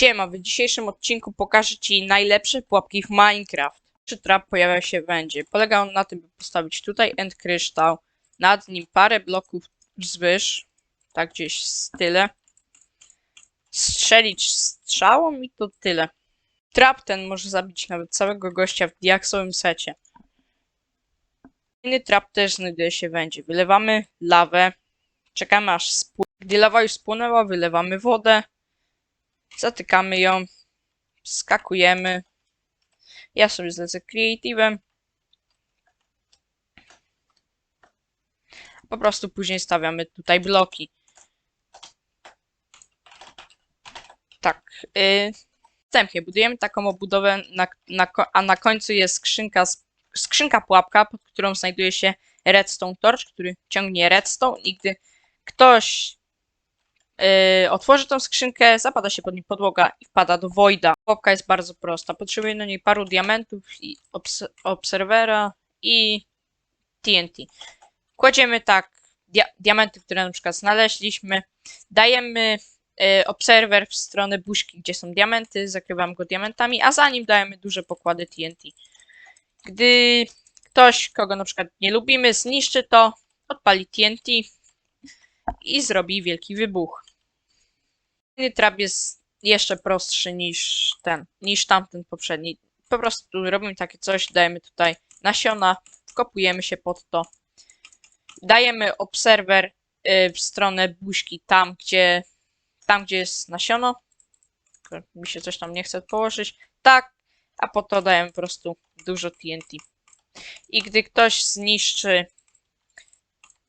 Siema, w dzisiejszym odcinku pokażę Ci najlepsze pułapki w Minecraft. Czy trap pojawia się będzie. Polega on na tym, by postawić tutaj end kryształ, nad nim parę bloków wzwyż, tak gdzieś tyle. Strzelić strzałą i to tyle. Trap ten może zabić nawet całego gościa w diaksowym secie. Inny trap też znajduje się w wędzie. Wylewamy lawę, czekamy aż spłynie. Gdy lawa już spłonęła, wylewamy wodę, zatykamy ją, skakujemy. Ja sobie zlecę creative'em. Po prostu później stawiamy tutaj bloki. Tak. Yy, wstępnie budujemy taką obudowę, na, na, a na końcu jest skrzynka, skrzynka pułapka, pod którą znajduje się redstone torch, który ciągnie redstone i gdy ktoś yy, otworzy tą skrzynkę, zapada się pod nim podłoga i wpada do voida. Pułapka jest bardzo prosta. Potrzebuje do niej paru diamentów i obs obserwera i TNT. Kładziemy tak dia diamenty, które na przykład znaleźliśmy, dajemy y, obserwer w stronę buźki, gdzie są diamenty, zakrywamy go diamentami, a za nim dajemy duże pokłady TNT. Gdy ktoś, kogo na przykład nie lubimy, zniszczy to, odpali TNT i zrobi wielki wybuch. Trap jest jeszcze prostszy niż ten, niż tamten poprzedni. Po prostu robimy takie coś, dajemy tutaj nasiona, wkopujemy się pod to. Dajemy obserwer y, w stronę buźki, tam gdzie, tam gdzie jest nasiono. Mi się coś tam nie chce położyć. Tak, a po to dajemy po prostu dużo TNT. I gdy ktoś zniszczy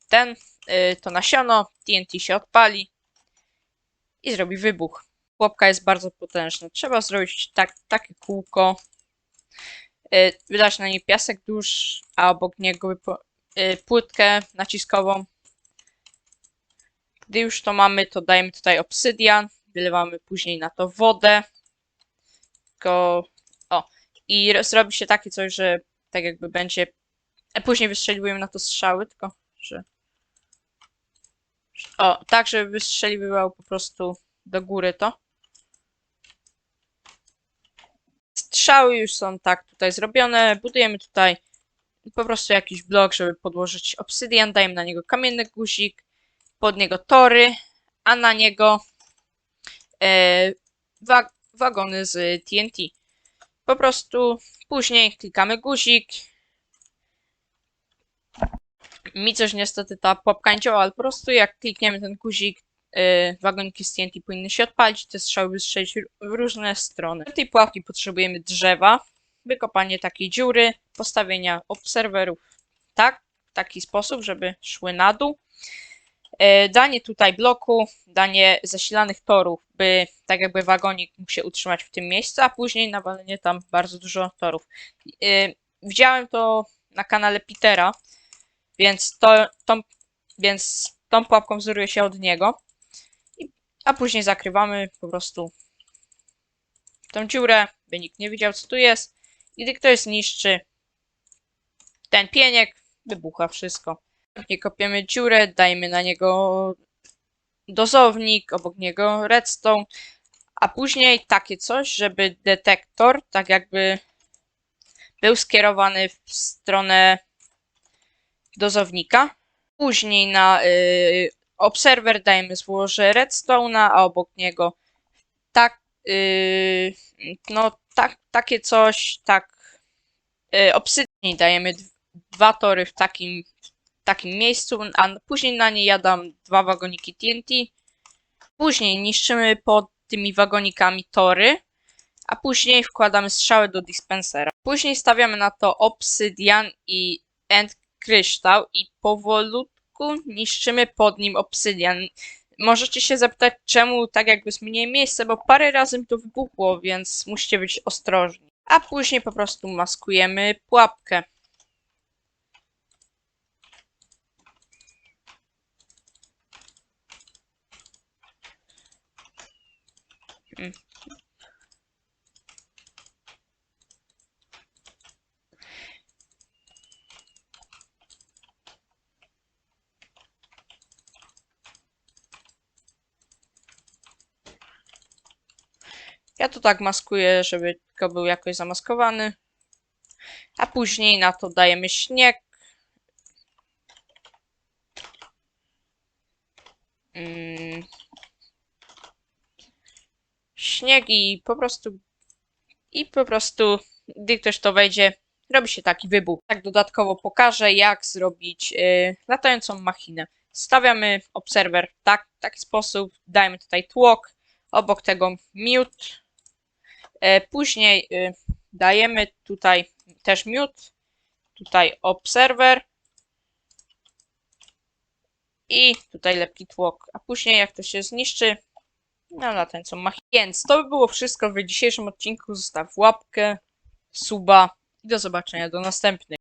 ten, y, to nasiono, TNT się odpali i zrobi wybuch. Pułapka jest bardzo potężna. Trzeba zrobić tak, takie kółko, y, wydać na nie piasek dusz, a obok niego y, płytkę naciskową. Gdy już to mamy, to dajemy tutaj obsydian, wylewamy później na to wodę. Tylko, o, i ro- zrobi się takie coś, że tak jakby będzie, a później wystrzeliwujemy na to strzały, tylko, że o, tak, żeby wystrzeliwał po prostu do góry to. Strzały już są tak tutaj zrobione. Budujemy tutaj po prostu jakiś blok, żeby podłożyć obsydian. Dajemy na niego kamienny guzik, pod niego tory, a na niego e, wa wagony z TNT. Po prostu później klikamy guzik. Mi coś niestety ta pułapka nie działa, ale po prostu jak klikniemy ten guzik, yy, wagoniki z TNT powinny się odpalić, te strzały wystrzelić w różne strony. Do tej pułapki potrzebujemy drzewa, wykopanie takiej dziury, postawienia obserwerów tak, w taki sposób, żeby szły na dół. Yy, danie tutaj bloku, danie zasilanych torów, by tak jakby wagonik mógł się utrzymać w tym miejscu, a później nawalenie tam bardzo dużo torów. Yy, widziałem to na kanale Petera, więc to, tą, więc tą pułapką wzoruje się od niego. I, a później zakrywamy po prostu tą dziurę, by nikt nie widział co tu jest. I gdy ktoś zniszczy ten pieniek, wybucha wszystko. Nie kopiemy dziurę, dajmy na niego dozownik, obok niego redstone, a później takie coś, żeby detektor tak jakby był skierowany w stronę dozownika. Później na y, obserwer dajemy złoże redstone'a, a obok niego tak, y, no tak, takie coś, tak, y, obsydian dajemy dwa tory w takim, w takim miejscu, a później na nie jadam dwa wagoniki TNT. Później niszczymy pod tymi wagonikami tory, a później wkładamy strzały do dispensera. Później stawiamy na to obsydian i end kryształ i powolutku niszczymy pod nim obsydian. Możecie się zapytać, czemu tak jakby jest mniej miejsca, bo parę razy to wybuchło, więc musicie być ostrożni. A później po prostu maskujemy pułapkę. Ja to tak maskuję, żeby tylko był jakoś zamaskowany. A później na to dajemy śnieg. Mm. Śnieg i po prostu i po prostu, gdy ktoś to wejdzie, robi się taki wybuch. Tak dodatkowo pokażę, jak zrobić yy, latającą machinę. Stawiamy obserwer tak, w taki sposób, dajemy tutaj tłok, obok tego mute. E, później y, dajemy tutaj też mute, tutaj obserwer i tutaj lepki tłok. A później jak to się zniszczy, no latającą machinę. Więc to by było wszystko w dzisiejszym odcinku. Zostaw łapkę, suba i do zobaczenia do następnych.